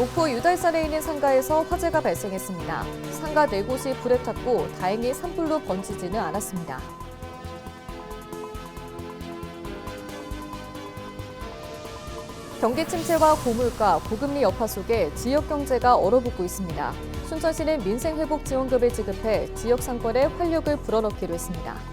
목포 유달산에 있는 상가에서 화재가 발생했습니다. 상가 네 곳이 불에 탔고 다행히 산불로 번지지는 않았습니다. 경기 침체와 고물가, 고금리 여파 속에 지역 경제가 얼어붙고 있습니다. 순천시는 민생회복 지원금을 지급해 지역 상권에 활력을 불어넣기로 했습니다.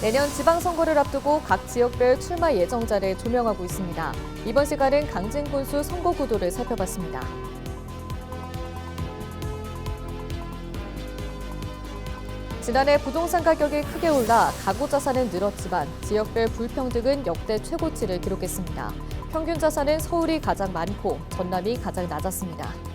내년 지방선거를 앞두고 각 지역별 출마 예정자를 조명하고 있습니다. 이번 시간은 강진군수 선거 구도를 살펴봤습니다. 지난해 부동산 가격이 크게 올라 가구 자산은 늘었지만 지역별 불평등은 역대 최고치를 기록했습니다. 평균 자산은 서울이 가장 많고 전남이 가장 낮았습니다.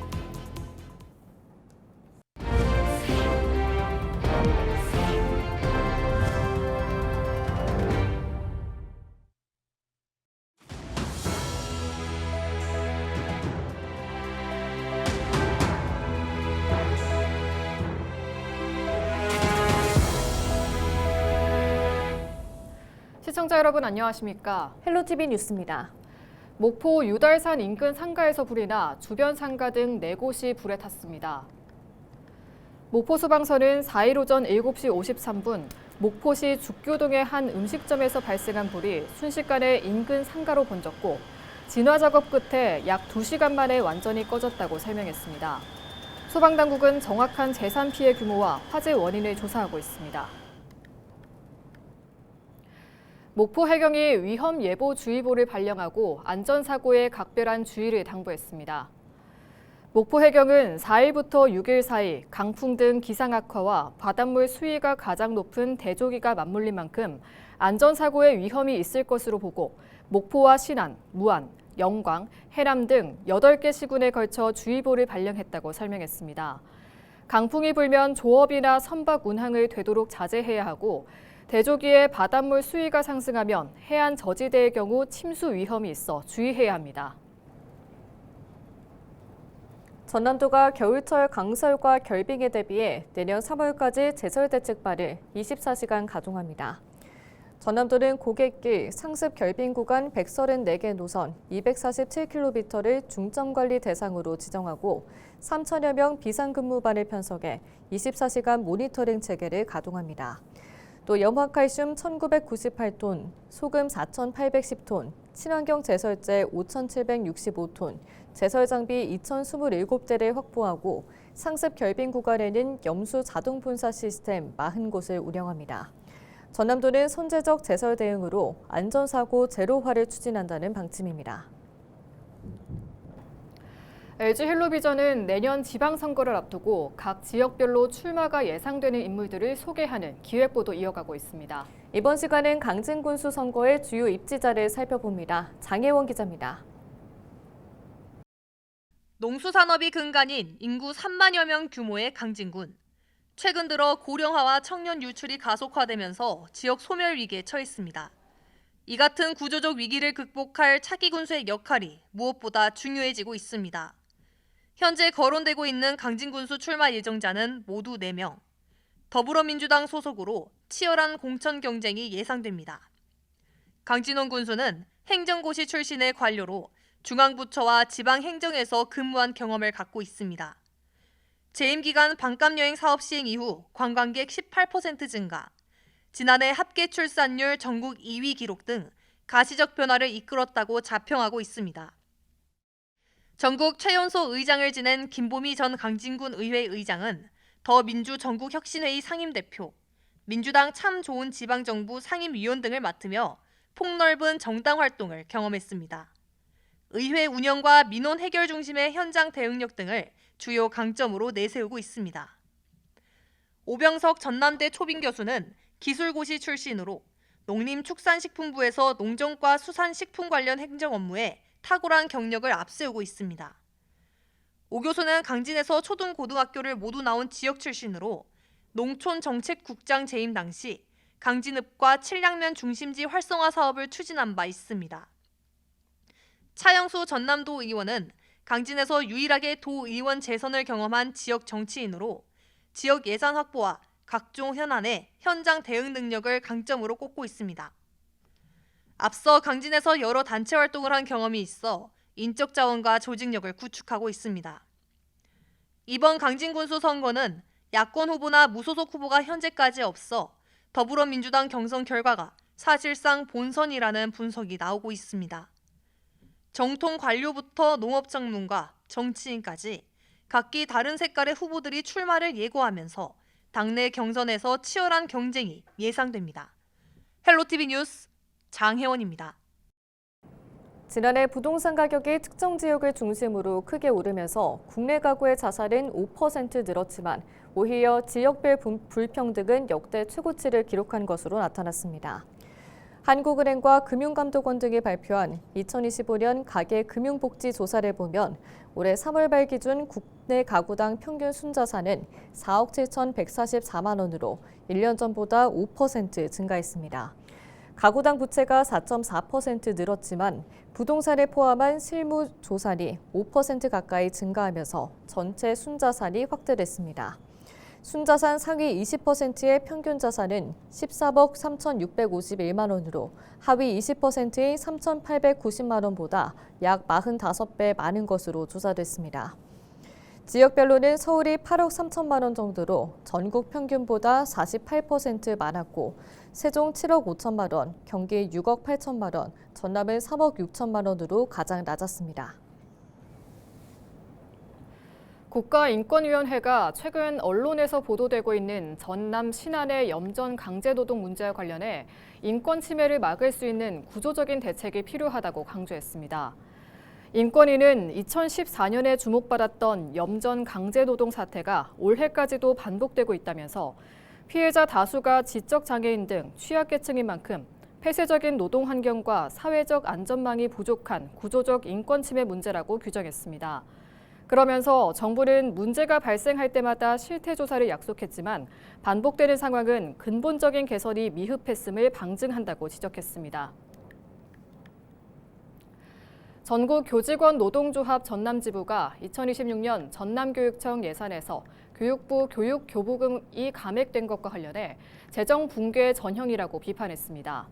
시청자 여러분 안녕하십니까? 헬로티비 뉴스입니다. 목포 유달산 인근 상가에서 불이 나 주변 상가 등 4곳이 불에 탔습니다. 목포 소방서는 4일 오전 7시 53분 목포시 죽교동의 한 음식점에서 발생한 불이 순식간에 인근 상가로 번졌고 진화 작업 끝에 약 2시간 만에 완전히 꺼졌다고 설명했습니다. 소방당국은 정확한 재산 피해 규모와 화재 원인을 조사하고 있습니다. 목포 해경이 위험 예보 주의보를 발령하고 안전 사고에 각별한 주의를 당부했습니다. 목포 해경은 4일부터 6일 사이 강풍 등 기상 악화와 바닷물 수위가 가장 높은 대조기가 맞물린 만큼 안전 사고의 위험이 있을 것으로 보고 목포와 신안, 무안, 영광, 해남 등 8개 시군에 걸쳐 주의보를 발령했다고 설명했습니다. 강풍이 불면 조업이나 선박 운항을 되도록 자제해야 하고 대조기에 바닷물 수위가 상승하면 해안 저지대의 경우 침수 위험이 있어 주의해야 합니다. 전남도가 겨울철 강설과 결빙에 대비해 내년 3월까지 제설 대책발을 24시간 가동합니다. 전남도는 고객길 상습 결빙 구간 134개 노선 247km를 중점 관리 대상으로 지정하고 3천여 명 비상근무반을 편성해 24시간 모니터링 체계를 가동합니다. 또 염화칼슘 1998톤, 소금 4,810톤, 친환경 제설제 5,765톤, 제설 장비 2,027대를 확보하고 상습 결빙 구간에는 염수 자동 분사 시스템 40곳을 운영합니다. 전남도는 선제적 제설 대응으로 안전사고 제로화를 추진한다는 방침입니다. LG 헬로비전은 내년 지방선거를 앞두고 각 지역별로 출마가 예상되는 인물들을 소개하는 기획보도 이어가고 있습니다. 이번 시간은 강진군수 선거의 주요 입지자를 살펴봅니다. 장혜원 기자입니다. 농수산업이 근간인 인구 3만여 명 규모의 강진군. 최근 들어 고령화와 청년 유출이 가속화되면서 지역 소멸 위기에 처했습니다. 이 같은 구조적 위기를 극복할 차기 군수의 역할이 무엇보다 중요해지고 있습니다. 현재 거론되고 있는 강진군수 출마 예정자는 모두 4명. 더불어민주당 소속으로 치열한 공천 경쟁이 예상됩니다. 강진원 군수는 행정고시 출신의 관료로 중앙부처와 지방행정에서 근무한 경험을 갖고 있습니다. 재임 기간 반값 여행 사업 시행 이후 관광객 18% 증가, 지난해 합계 출산율 전국 2위 기록 등 가시적 변화를 이끌었다고 자평하고 있습니다. 전국 최연소 의장을 지낸 김보미 전 강진군 의회 의장은 더민주 전국혁신회의 상임대표, 민주당 참 좋은 지방정부 상임위원 등을 맡으며 폭넓은 정당 활동을 경험했습니다. 의회 운영과 민원 해결 중심의 현장 대응력 등을 주요 강점으로 내세우고 있습니다. 오병석 전남대 초빙 교수는 기술고시 출신으로 농림축산식품부에서 농정과 수산식품 관련 행정 업무에 탁월한 경력을 앞세우고 있습니다. 오 교수는 강진에서 초등 고등학교를 모두 나온 지역 출신으로 농촌정책국장 재임 당시 강진읍과 칠량면 중심지 활성화 사업을 추진한 바 있습니다. 차영수 전남도 의원은 강진에서 유일하게 도의원 재선을 경험한 지역 정치인으로 지역 예산 확보와 각종 현안에 현장 대응 능력을 강점으로 꼽고 있습니다. 앞서 강진에서 여러 단체 활동을 한 경험이 있어 인적 자원과 조직력을 구축하고 있습니다. 이번 강진군수 선거는 야권 후보나 무소속 후보가 현재까지 없어 더불어민주당 경선 결과가 사실상 본선이라는 분석이 나오고 있습니다. 정통 관료부터 농업장문과 정치인까지 각기 다른 색깔의 후보들이 출마를 예고하면서 당내 경선에서 치열한 경쟁이 예상됩니다. 헬로티비 뉴스 장혜원입니다. 지난해 부동산 가격이 특정 지역을 중심으로 크게 오르면서 국내 가구의 자살은 5% 늘었지만 오히려 지역별 분- 불평등은 역대 최고치를 기록한 것으로 나타났습니다. 한국은행과 금융감독원 등이 발표한 2025년 가계 금융복지 조사를 보면 올해 3월 말 기준 국내 가구당 평균 순자산은 4억 7,144만 원으로 1년 전보다 5% 증가했습니다. 가구당 부채가 4.4% 늘었지만 부동산을 포함한 실무 조산이 5% 가까이 증가하면서 전체 순자산이 확대됐습니다. 순자산 상위 20%의 평균 자산은 14억 3,651만 원으로 하위 20%인 3,890만 원보다 약 45배 많은 것으로 조사됐습니다. 지역별로는 서울이 8억 3천만 원 정도로 전국 평균보다 48% 많았고 세종 7억 5천만 원, 경기 6억 8천만 원, 전남은 3억 6천만 원으로 가장 낮았습니다. 국가인권위원회가 최근 언론에서 보도되고 있는 전남 신안의 염전 강제노동 문제와 관련해 인권 침해를 막을 수 있는 구조적인 대책이 필요하다고 강조했습니다. 인권위는 2014년에 주목받았던 염전 강제노동 사태가 올해까지도 반복되고 있다면서 피해자 다수가 지적 장애인 등 취약계층인 만큼 폐쇄적인 노동 환경과 사회적 안전망이 부족한 구조적 인권 침해 문제라고 규정했습니다. 그러면서 정부는 문제가 발생할 때마다 실태 조사를 약속했지만 반복되는 상황은 근본적인 개선이 미흡했음을 방증한다고 지적했습니다. 전국 교직원 노동조합 전남지부가 2026년 전남교육청 예산에서 교육부 교육 교부금이 감액된 것과 관련해 재정 붕괴 전형이라고 비판했습니다.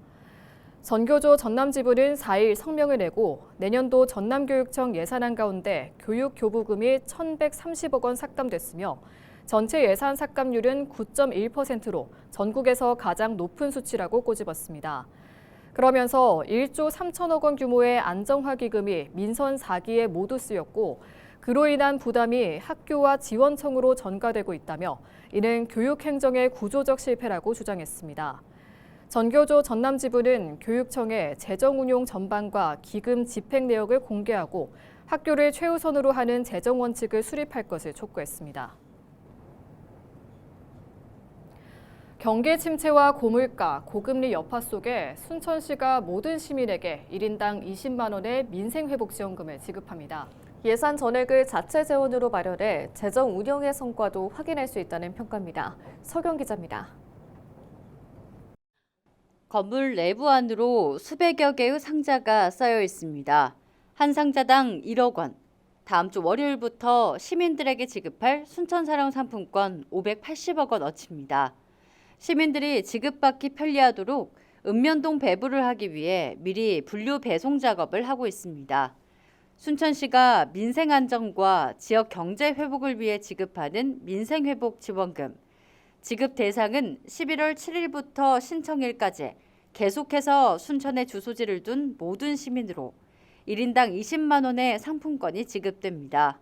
전교조 전남지부는 4일 성명을 내고 내년도 전남교육청 예산안 가운데 교육 교부금이 1,130억 원 삭감됐으며 전체 예산 삭감률은 9.1%로 전국에서 가장 높은 수치라고 꼬집었습니다. 그러면서 1조 3천억 원 규모의 안정화 기금이 민선 4기에 모두 쓰였고 그로 인한 부담이 학교와 지원청으로 전가되고 있다며 이는 교육행정의 구조적 실패라고 주장했습니다. 전교조 전남 지부는 교육청에 재정 운용 전반과 기금 집행 내역을 공개하고 학교를 최우선으로 하는 재정 원칙을 수립할 것을 촉구했습니다. 경기 침체와 고물가, 고금리 여파 속에 순천시가 모든 시민에게 1인당 20만 원의 민생회복지원금을 지급합니다. 예산 전액을 자체 재원으로 마련해 재정 운영의 성과도 확인할 수 있다는 평가입니다. 서경 기자입니다. 건물 내부 안으로 수백여 개의 상자가 쌓여 있습니다. 한 상자당 1억 원. 다음 주 월요일부터 시민들에게 지급할 순천사령 상품권 580억 원 어치입니다. 시민들이 지급받기 편리하도록 읍면동 배부를 하기 위해 미리 분류 배송 작업을 하고 있습니다. 순천시가 민생 안정과 지역 경제 회복을 위해 지급하는 민생 회복 지원금 지급 대상은 11월 7일부터 신청일까지 계속해서 순천에 주소지를 둔 모든 시민으로 1인당 20만 원의 상품권이 지급됩니다.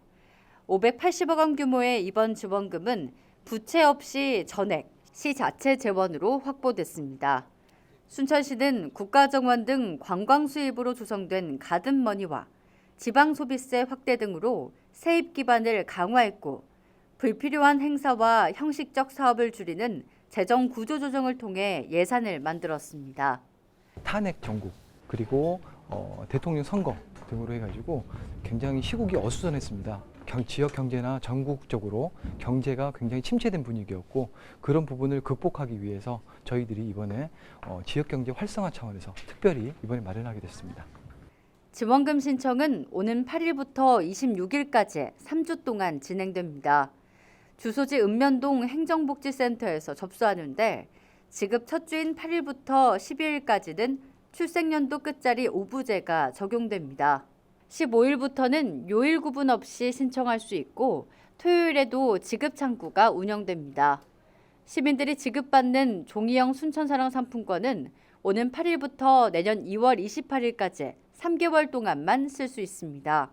580억 원 규모의 이번 지원금은 부채 없이 전액 시 자체 재원으로 확보됐습니다. 순천시는 국가정원 등 관광 수입으로 조성된 가든머니와 지방 소비세 확대 등으로 세입 기반을 강화했고 불필요한 행사와 형식적 사업을 줄이는 재정 구조 조정을 통해 예산을 만들었습니다. 탄핵 정국 그리고 어, 대통령 선거 등으로 해가지고 굉장히 시국이 어수선했습니다. 경, 지역 경제나 전국적으로 경제가 굉장히 침체된 분위기였고 그런 부분을 극복하기 위해서 저희들이 이번에 어, 지역 경제 활성화 차원에서 특별히 이번에 마련하게 됐습니다. 지원금 신청은 오는 8일부터 26일까지 3주 동안 진행됩니다. 주소지 읍면동 행정복지센터에서 접수하는데 지급 첫 주인 8일부터 12일까지는 출생연도 끝자리 5부제가 적용됩니다. 15일부터는 요일 구분 없이 신청할 수 있고 토요일에도 지급 창구가 운영됩니다. 시민들이 지급받는 종이형 순천사랑 상품권은 오는 8일부터 내년 2월 28일까지 3개월 동안만 쓸 수 있습니다.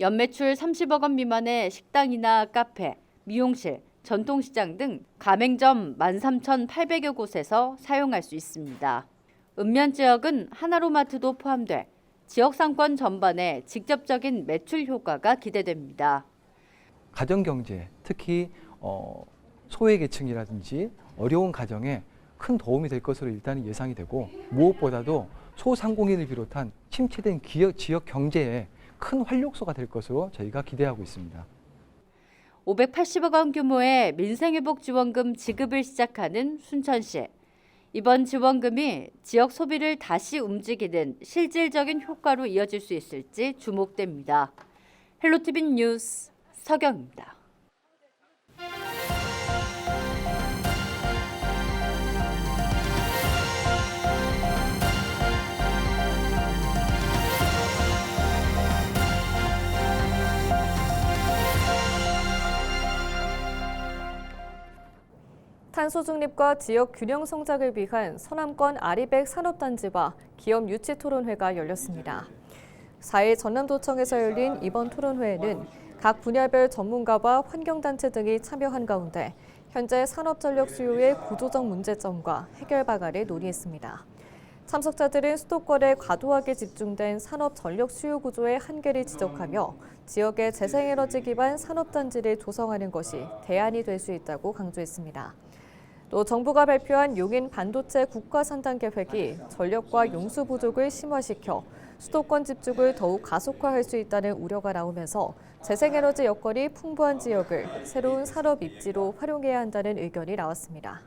연매출 30억 원 미만의 식당이나 카페, 미용실, 전통시장 등 가맹점 13,800여 곳에서 사용할 수 있습니다. 읍면 지역은 하나로마트도 포함돼 지역 상권 전반에 직접적인 매출 효과가 기대됩니다. 가정 경제, 특히 어, 소외 계층이라든지 어려운 가정에 큰 도움이 될 것으로 일단 예상이 되고 무엇보다도 소상공인을 비롯한 침체된 기업, 지역 경제에 큰 활력소가 될 것으로 저희가 기대하고 있습니다. 580억 원 규모의 민생회복 지원금 지급을 시작하는 순천시. 이번 지원금이 지역 소비를 다시 움직이는 실질적인 효과로 이어질 수 있을지 주목됩니다. 헬로티비 뉴스 서경입니다. 탄소 중립과 지역 균형 성장을 위한 서남권 아리백 산업단지와 기업 유치 토론회가 열렸습니다. 4일 전남도청에서 열린 이번 토론회에는 각 분야별 전문가와 환경단체 등이 참여한 가운데 현재 산업전력 수요의 구조적 문제점과 해결 방안을 논의했습니다. 참석자들은 수도권에 과도하게 집중된 산업 전력 수요 구조의 한계를 지적하며 지역의 재생에너지 기반 산업단지를 조성하는 것이 대안이 될 수 있다고 강조했습니다. 또 정부가 발표한 용인 반도체 국가 산단 계획이 전력과 용수 부족을 심화시켜 수도권 집중을 더욱 가속화할 수 있다는 우려가 나오면서 재생에너지 여건이 풍부한 지역을 새로운 산업 입지로 활용해야 한다는 의견이 나왔습니다.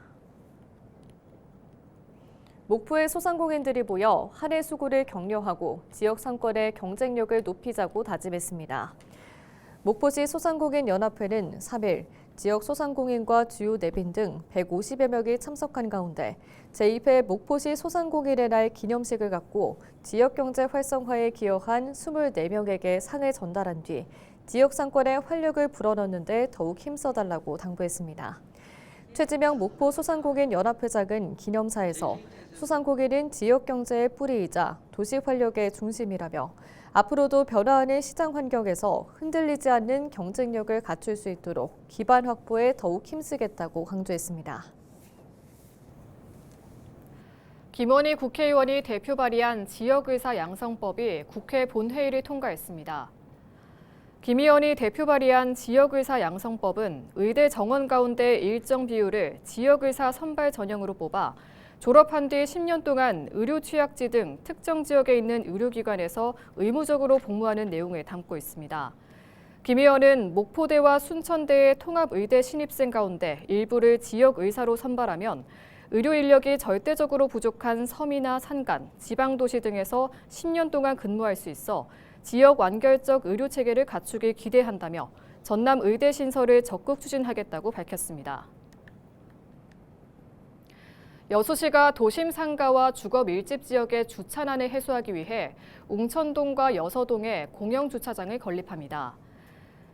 목포의 소상공인들이 모여 한해 수고를 격려하고 지역 상권의 경쟁력을 높이자고 다짐했습니다. 목포시 소상공인 연합회는 3일 지역 소상공인과 주요 내빈 등 150여 명이 참석한 가운데 제2회 목포시 소상공인의 날 기념식을 갖고 지역 경제 활성화에 기여한 24명에게 상을 전달한 뒤 지역 상권에 활력을 불어넣는데 더욱 힘써달라고 당부했습니다. 최지명 목포 소상공인 연합회장은 기념사에서 소상공인은 지역 경제의 뿌리이자 도시 활력의 중심이라며 앞으로도 변화하는 시장 환경에서 흔들리지 않는 경쟁력을 갖출 수 있도록 기반 확보에 더욱 힘쓰겠다고 강조했습니다. 김원희 국회의원이 대표 발의한 지역의사 양성법이 국회 본회의를 통과했습니다. 김 의원이 대표 발의한 지역의사 양성법은 의대 정원 가운데 일정 비율을 지역의사 선발 전형으로 뽑아 졸업한 뒤 10년 동안 의료 취약지 등 특정 지역에 있는 의료기관에서 의무적으로 복무하는 내용을 담고 있습니다. 김 의원은 목포대와 순천대의 통합의대 신입생 가운데 일부를 지역 의사로 선발하면 의료 인력이 절대적으로 부족한 섬이나 산간, 지방 도시 등에서 10년 동안 근무할 수 있어 지역 완결적 의료 체계를 갖추길 기대한다며 전남 의대 신설을 적극 추진하겠다고 밝혔습니다. 여수시가 도심 상가와 주거 밀집 지역의 주차난을 해소하기 위해 웅천동과 여서동에 공영 주차장을 건립합니다.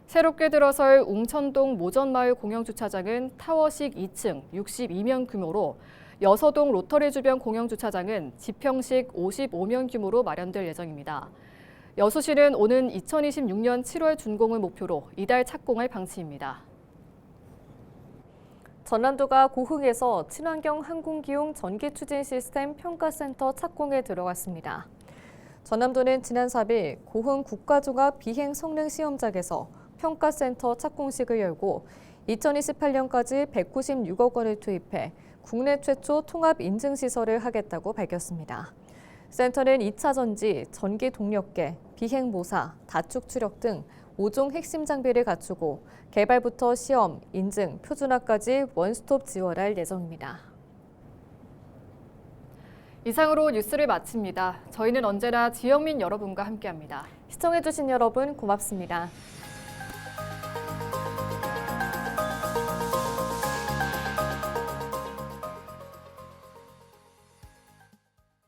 새롭게 들어설 웅천동 모전마을 공영 주차장은 타워식 2층 62명 규모로 여서동 로터리 주변 공영 주차장은 지평식 55명 규모로 마련될 예정입니다. 여수시는 오는 2026년 7월 준공을 목표로 이달 착공할 방침입니다. 전남도가 고흥에서 친환경 항공기용 전기 추진 시스템 평가센터 착공에 들어갔습니다. 전남도는 지난 3일 고흥 국가종합 비행 성능 시험장에서 평가센터 착공식을 열고 2028년까지 196억 원을 투입해 국내 최초 통합 인증 시설을 하겠다고 밝혔습니다. 센터는 2차 전지, 전기 동력계, 비행 모사, 다축 추력 등 5종 핵심 장비를 갖추고 개발부터 시험, 인증, 표준화까지 원스톱 지원할 예정입니다. 이상으로 뉴스를 마칩니다. 저희는 언제나 지역민 여러분과 함께합니다. 시청해주신 여러분 고맙습니다.